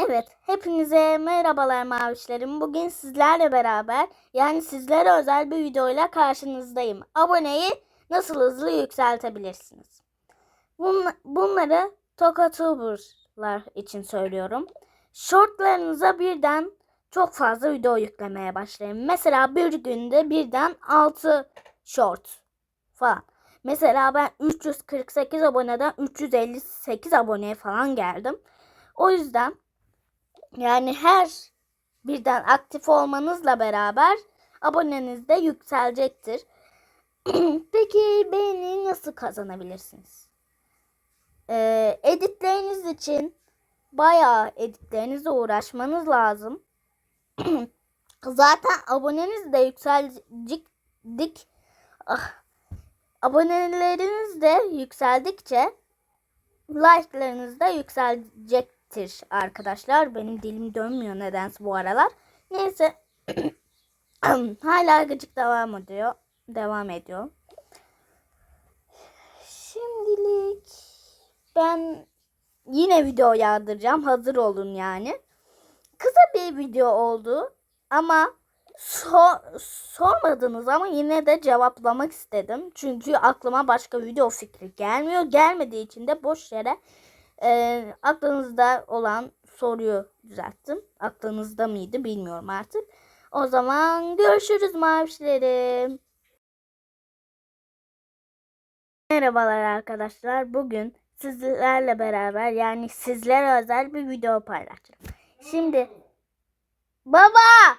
Evet, hepinize merhabalar mavişlerim. Bugün sizlerle beraber yani sizlere özel bir videoyla karşınızdayım. Aboneyi nasıl hızlı yükseltebilirsiniz? Bun- bunları Tokatuber'lar için söylüyorum. Shortlarınıza birden çok fazla video yüklemeye başlayın. Mesela bir günde birden 6 short falan. Mesela ben 348 aboneden 358 aboneye falan geldim. O yüzden yani her birden aktif olmanızla beraber aboneniz de yükselecektir. Peki beğeni nasıl kazanabilirsiniz? Ee, editleriniz için bayağı editlerinizle uğraşmanız lazım. Zaten aboneniz de yükselecek. Ah, aboneleriniz de yükseldikçe like'larınız da yükselecektir arkadaşlar. Benim dilim dönmüyor nedense bu aralar. Neyse. Hala gıcık devam ediyor. Devam ediyor. Şimdilik ben yine video yağdıracağım. Hazır olun yani. Kısa bir video oldu ama so- sormadınız ama yine de cevaplamak istedim. Çünkü aklıma başka video fikri gelmiyor. Gelmediği için de boş yere e, aklınızda olan soruyu düzelttim. Aklınızda mıydı bilmiyorum artık. O zaman görüşürüz mavişlerim. Merhabalar arkadaşlar. Bugün sizlerle beraber yani sizlere özel bir video paylaşacağım. Şimdi baba